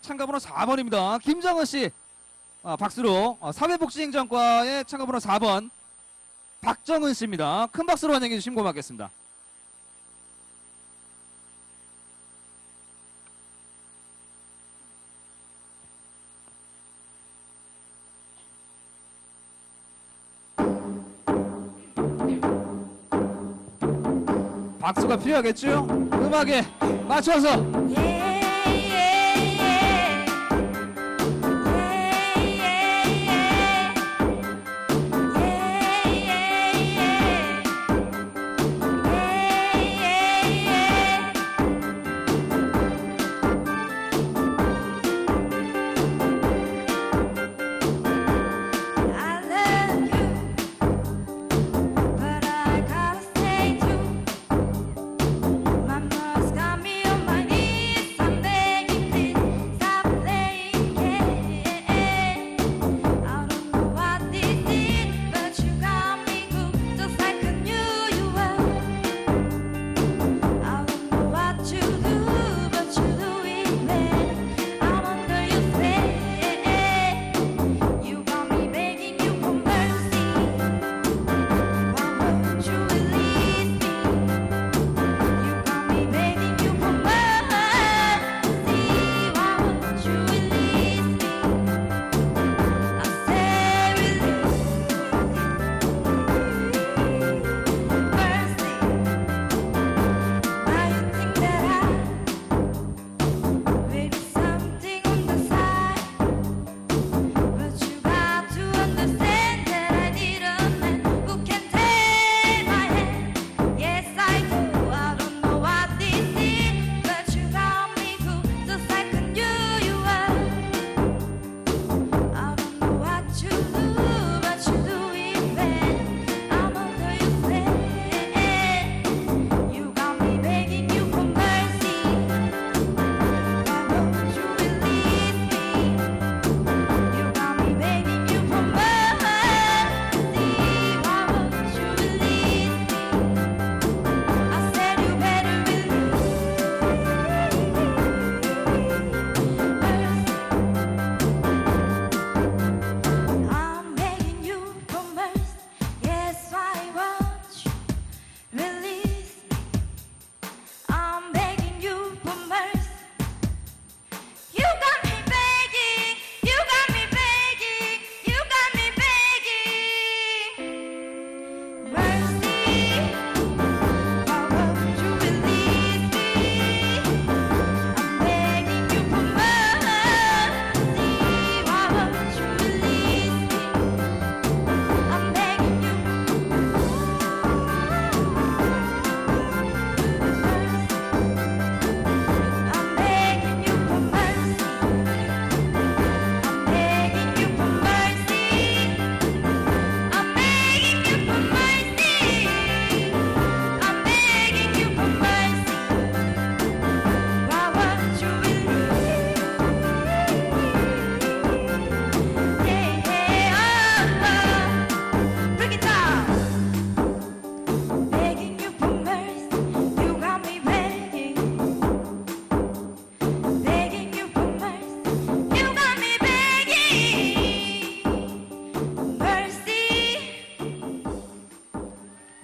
참가번호 4번입니다. 김정은 씨 아, 박수로 어, 사회복지행정과의 참가번호 4번 박정은 씨입니다. 큰 박수로 환영해 주시면 고맙겠습니다. 박수가 필요하겠죠? 음악에 맞춰서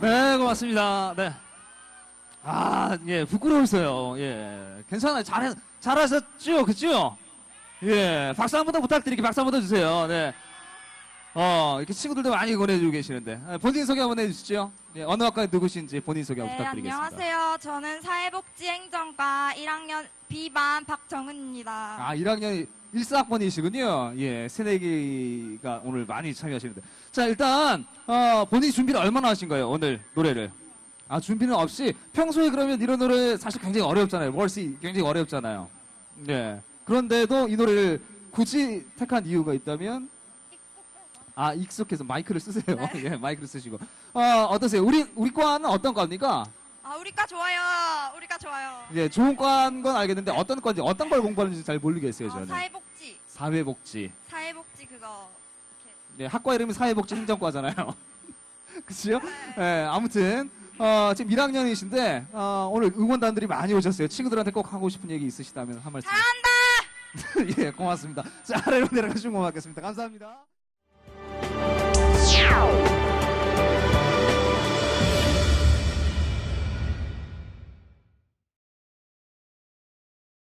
네, 고맙습니다. 네. 아, 예, 부끄러우세요. 예. 괜찮아요. 잘, 잘하셨죠? 그죠? 예. 박수 한 번 더 부탁드릴게요. 박수 한 번 더 주세요. 네. 어, 이렇게 친구들도 많이 권해주고 계시는데. 아, 본인 소개 한번 해주시죠. 예, 어느 학과에 누구신지 본인 소개 한번 네, 부탁드리겠습니다. 안녕하세요. 저는 사회복지행정과 1학년 B반 박정은입니다. 아, 1학년 1사학번이시군요. 예, 새내기가 오늘 많이 참여하시는데. 자, 일단, 어, 본인 준비를 얼마나 하신 거예요, 오늘 노래를? 아, 준비는 없이, 평소에 그러면 이런 노래 사실 굉장히 어렵잖아요. 월시 굉장히 어렵잖아요. 네. 그런데도 이 노래를 굳이 택한 이유가 있다면? 아, 익숙해서 마이크를 쓰세요. 예, 마이크를 쓰시고. 어, 어떠세요? 우리, 우리 과는 어떤 과입니까? 아, 우리과 좋아요. 우리과 좋아요. 예, 좋은 과인 건 알겠는데 어떤 과인지, 어떤 걸 공부하는지 잘 모르겠어요, 어, 저는. 사회복지. 사회복지. 사회복지 그거. 네, 학과 이름이 사회복지 행정과잖아요. 그죠? 네, 아무튼 어, 지금 1학년이신데 어, 오늘 응원단들이 많이 오셨어요. 친구들한테 꼭 하고 싶은 얘기 있으시다면 한 말씀. 사랑한다. 예, 고맙습니다. 자, 아래로 내려가시면 고맙겠습니다. 감사합니다.